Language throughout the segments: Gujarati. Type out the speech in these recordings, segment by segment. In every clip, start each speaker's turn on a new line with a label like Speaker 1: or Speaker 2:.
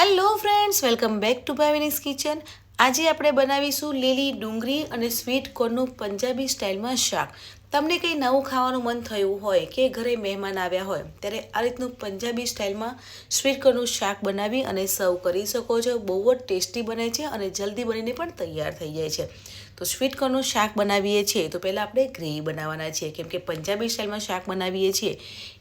Speaker 1: Hello friends welcome back to Bhavini's kitchen આજે આપણે બનાવીશું લીલી ડુંગળી અને સ્વીટ કોર્નનું પંજાબી સ્ટાઇલમાં શાક. તમને કંઈ નવું ખાવાનું મન થયું હોય કે ઘરે મહેમાન આવ્યા હોય, ત્યારે આ રીતનું પંજાબી સ્ટાઇલમાં સ્વીટ શાક બનાવી અને સર્વ કરી શકો છો. બહુ જ ટેસ્ટી બને છે અને જલ્દી બનીને પણ તૈયાર થઈ જાય છે. તો સ્વીટ શાક બનાવીએ છીએ તો પહેલાં આપણે ગ્રેવી બનાવવાના છીએ. કેમ કે પંજાબી સ્ટાઇલમાં શાક બનાવીએ છીએ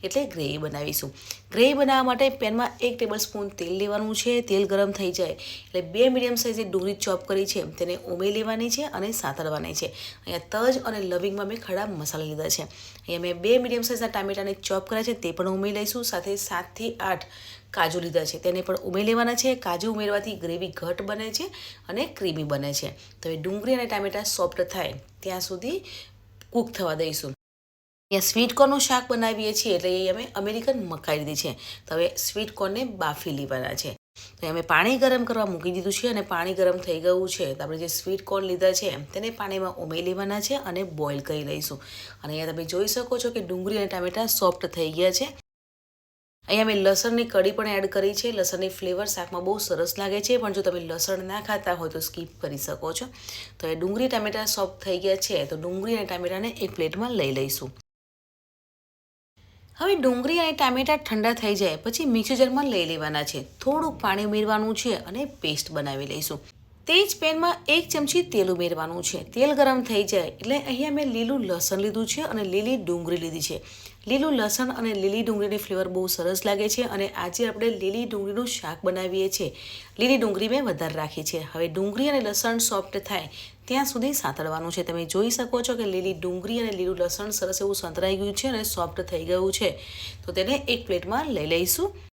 Speaker 1: એટલે ગ્રેવી બનાવીશું. ગ્રેવી બનાવવા માટે પેનમાં એક ટેબલ સ્પૂન તેલ લેવાનું છે. તેલ ગરમ થઈ જાય એટલે બે મીડિયમ સાઇઝની ડુંગળી ચોપ કરી છે. તેને ઉમેરી લેવાની છે અને સાંતળવાની છે. અહીંયા તજ અને લવિંગમાં મેં ખડા મસાલા લીધા છે. અહીંયા મેં બે મીડિયમ સાઇઝના ટામેટાને ચોપ કર્યા છે, તે પણ ઉમેરી લઈશું. સાથે સાતથી આઠ કાજુ લીધા છે. તેને પણ ઉમેરી લેવાના છે. કાજુ ઉમેરવાથી ગ્રેવી ઘટ બને છે અને ક્રીમી બને છે. તો એ ડુંગળી અને ટામેટાં સોફ્ટ થાય ત્યાં સુધી કૂક થવા દઈશું. અહીંયા સ્વીટ કોર્નનું શાક બનાવીએ છીએ એટલે એ અમે અમેરિકન મકાઈ લીધી છે. તો હવે સ્વીટ કોર્નને બાફી લેવાના છે. તો અમે પાણી ગરમ કરવા મૂકી દીધું છે અને પાણી ગરમ થઈ ગયું છે. તો આપણે જે સ્વીટ કોર્ન લીધા છે તેને પાણીમાં ઉમેરી લેવાના છે અને બોઇલ કરી લઈશું. અને અહીંયા તમે જોઈ શકો છો કે ડુંગળી અને ટામેટાં સોફ્ટ થઈ ગયા છે. અહીંયા મેં લસણની કઢી પણ એડ કરી છે. લસણની ફ્લેવર શાકમાં બહુ સરસ લાગે છે. પણ જો તમે લસણ ના ખાતા હોય તો સ્કીપ કરી શકો છો. તો એ ડુંગળી ટામેટાં સોફ્ટ થઈ ગયા છે. તો ડુંગળી અને ટામેટાને એક પ્લેટમાં લઈ લઈશું. હવે ડુંગળી અને ટામેટાં ઠંડા થઈ જાય, પછી મિક્સર જારમાં લઈ લેવાના છે. થોડુંક પાણી ઉમેરવાનું છે અને પેસ્ટ બનાવી લઈશું. તે જ પેનમાં એક ચમચી તેલ ઉમેરવાનું છે. તેલ ગરમ થઈ જાય એટલે અહીંયા મેં લીલું લસણ લીધું છે અને લીલી ડુંગળી લીધી છે. લીલું લસણ અને લીલી ડુંગળીની ફ્લેવર બહુ સરસ લાગે છે અને આજે આપણે લીલી ડુંગળીનું શાક બનાવીએ છીએ. લીલી ડુંગળી મેં વધારે રાખી છે. હવે ડુંગળી અને લસણ સોફ્ટ થાય ત્યાં સુધી સાંતળવાનું છે. તમે જોઈ શકો છો કે લીલી ડુંગળી અને લીલું લસણ સરસ એવું સંતરાઈ ગયું છે અને સોફ્ટ થઈ ગયું છે. તો તેને એક પ્લેટમાં લઈ લઈશું.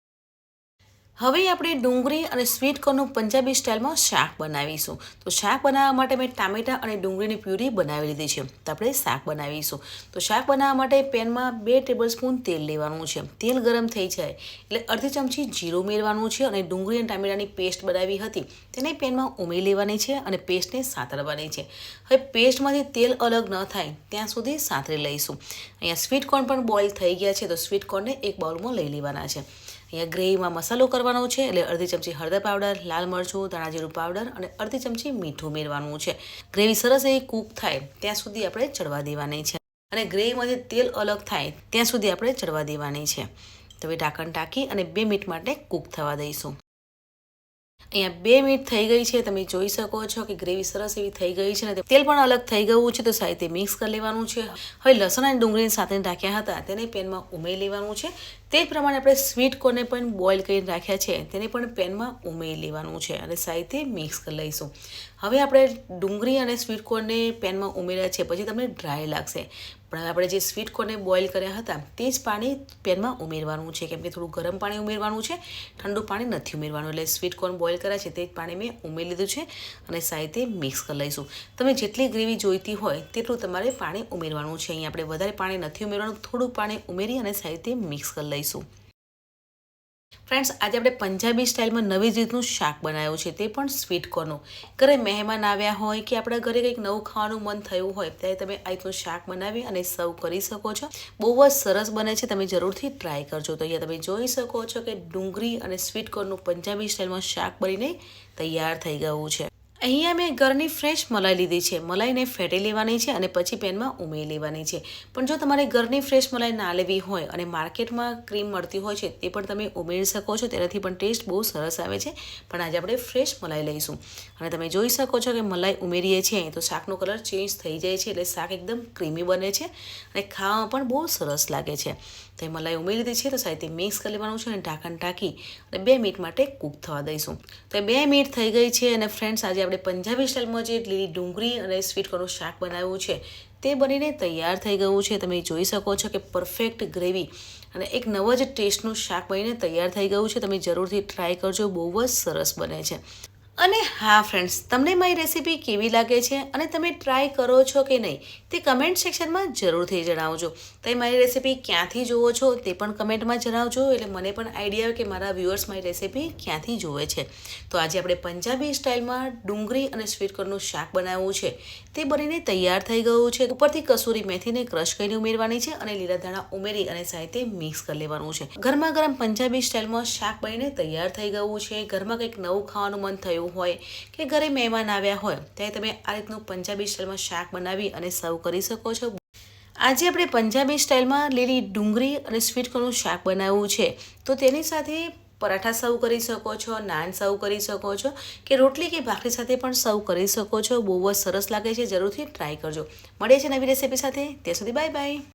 Speaker 1: હવે આપણે ડુંગળી અને સ્વીટ કોર્નનું પંજાબી સ્ટાઇલમાં શાક બનાવીશું. તો શાક બનાવવા માટે મેં ટામેટાં અને ડુંગળીની પ્યુરી બનાવી લીધી છે. તો આપણે શાક બનાવીશું. તો શાક બનાવવા માટે પેનમાં બે ટેબલ સ્પૂન તેલ લેવાનું છે. તેલ ગરમ થઈ જાય એટલે અડધી ચમચી જીરું ઉમેરવાનું છે અને ડુંગળી અને ટામેટાની પેસ્ટ બનાવી હતી. તેને પેનમાં ઉમેરી લેવાની છે અને પેસ્ટને સાતરવાની છે. હવે પેસ્ટમાંથી તેલ અલગ ન થાય ત્યાં સુધી સાંતળી લઈશું. અહીંયા સ્વીટ કોર્ન પણ બોઇલ થઈ ગયા છે. તો સ્વીટ કોર્નને એક બાઉલમાં લઈ લેવાના છે. અહીંયા ગ્રેવીમાં મસાલો કરવાનો છે એટલે અડધી ચમચી હળદર પાવડર, લાલ મરચું, ધાણા જીરું પાવડર અને અડધી ચમચી મીઠું ઉમેરવાનું છે. ગ્રેવી સરસ એવી કૂક થાય ત્યાં સુધી આપણે ચડવા દેવાની છે. અને ગ્રેવીમાંથી તેલ અલગ થાય ત્યાં સુધી આપણે ચડવા દેવાની છે. તો હવે ઢાંકણ ટાંકી અને બે મિનિટ માટે કૂક થવા દઈશું. અહીંયા બે મિનિટ થઈ ગઈ છે. તમે જોઈ શકો છો કે ગ્રેવી સરસ એવી થઈ ગઈ છે ને તેલ પણ અલગ થઈ ગયું છે. તો સાહિત્ય મિક્સ કરી લેવાનું છે. હવે લસણ અને ડુંગળીની સાથે ઢાંક્યા હતા તેને પેનમાં ઉમેરી લેવાનું છે. તે પ્રમાણે આપણે સ્વીટ કોર્નને પણ બોઇલ કરીને રાખ્યા છે. તેને પણ પેનમાં ઉમેરી લેવાનું છે અને સાથે મિક્સ કરી લઈશું. હવે આપણે ડુંગળી અને સ્વીટ કોર્નને પેનમાં ઉમેર્યા છે. પછી તમને ડ્રાય લાગશે. પણ આપણે જે સ્વીટ કોર્નને બોઇલ કર્યા હતા, તે જ પાણી પેનમાં ઉમેરવાનું છે. કેમ કે થોડું ગરમ પાણી ઉમેરવાનું છે, ઠંડુ પાણી નથી ઉમેરવાનું. એટલે સ્વીટ કોર્ન બોઇલ કર્યા છે, તે જ પાણી મેં ઉમેરી લીધું છે અને સાથે મિક્સ કરી લઈશું. તમે જેટલી ગ્રેવી જોઈતી હોય, તેટલું તમારે પાણી ઉમેરવાનું છે. અહીં આપણે વધારે પાણી નથી ઉમેરવાનું. થોડું પાણી ઉમેરી અને સાથે મિક્સ કરી લઈશું. ફ્રેન્ડ્સ આજે આપણે પંજાબી સ્ટાઇલમાં નવી જ રીતનું શાક બનાવ્યું છે, તે પણ સ્વીટ કોર્નનું ઘરે મહેમાન આવ્યા હોય કે આપણા ઘરે કંઈક નવું ખાવાનું મન થયું હોય, ત્યારે તમે આ રીતનું શાક બનાવી અને સર્વ કરી શકો છો. બહુ જ સરસ બને છે, તમે જરૂરથી ટ્રાય કરજો. તો અહીંયા તમે જોઈ શકો છો કે ડુંગળી અને સ્વીટ કોર્નનું પંજાબી સ્ટાઇલમાં શાક બનીને તૈયાર થઈ ગયું છે. અહીંયા મેં ઘરની ફ્રેશ મલાઈ લીધી છે. મલાઈને ફેટી લેવાની છે અને પછી પેનમાં ઉમેરી લેવાની છે. પણ જો તમારે ઘરની ફ્રેશ મલાઈ ના લેવી હોય અને માર્કેટમાં ક્રીમ મળતી હોય છે તે પણ તમે ઉમેરી શકો છો. તેનાથી પણ ટેસ્ટ બહુ સરસ આવે છે. પણ આજે આપણે ફ્રેશ મલાઈ લઈશું. અને તમે જોઈ શકો છો કે મલાઈ ઉમેરીએ છીએ તો શાકનો કલર ચેન્જ થઈ જાય છે એટલે શાક એકદમ ક્રીમી બને છે અને ખાવામાં પણ બહુ સરસ લાગે છે. તો એ મલાઈ ઉમેરી દીધી છે તો સાહેબ મિક્સ કરી લેવાનું છે અને ઢાંકણ ટાંકી અને બે મિનિટ માટે કૂક થવા દઈશું. તો બે મિનિટ થઈ ગઈ છે અને ફ્રેન્ડ્સ આજે આપણે પંજાબી સ્ટાઇલમાં જે લીલી ડુંગળી અને સ્વીટ કોર્નનું શાક બનાવ્યું છે, તે બનીને તૈયાર થઈ ગયું છે. તમે જોઈ શકો છો કે પરફેક્ટ ગ્રેવી અને એક નવો જ ટેસ્ટનું શાક બનીને તૈયાર થઈ ગયું છે. તમે જરૂરથી ટ્રાય કરજો. બહુ જ સરસ બને છે. અને હા ફ્રેન્ડ્સ તમને મારી રેસીપી કેવી લાગે છે અને તમે ટ્રાય કરો છો કે નહીં, તે કમેન્ટ સેક્શનમાં જરૂરથી જણાવજો. તમે મારી રેસીપી ક્યાંથી જુઓ છો તે પણ કમેન્ટમાં જણાવજો, એટલે મને પણ આઈડિયા આવે કે મારા વ્યુઅર્સ મારી રેસીપી ક્યાંથી જુએ છે. તો આજે આપણે પંજાબી સ્ટાઇલમાં ડુંગળી અને સ્વીટ કોર્નનું શાક બનાવવું છે. તે બનીને તૈયાર થઈ ગયું છે. ઉપરથી કસૂરી મેથીને ક્રશ કરીને ઉમેરવાની છે અને લીલા ધાણા ઉમેરી અને સાથે મિક્સ કરી લેવાનું છે. ગરમા ગરમ પંજાબી સ્ટાઇલમાં શાક બનીને તૈયાર થઈ ગયું છે. ઘરમાં કંઈક નવું ખાવાનું મન થયું હોય કે ઘરે મહેમાન આવ્યા હોય, ત્યારે તમે આ રીતનું પંજાબી સ્ટાઇલમાં શાક બનાવી અને સર્વ કરી શકો છો. આજે આપણે પંજાબી સ્ટાઇલમાં લીલી ડુંગળી અને સ્વીટ શાક બનાવવું છે. તો તેની સાથે પરાઠા સર્વ કરી શકો છો, નાન સર્વ કરી શકો છો કે રોટલી કે ભાખરી સાથે પણ સર્વ કરી શકો છો. બહુ જ સરસ લાગે છે, જરૂરથી ટ્રાય કરજો. મળીએ છીએ નવી રેસીપી સાથે. ત્યાં સુધી બાય બાય.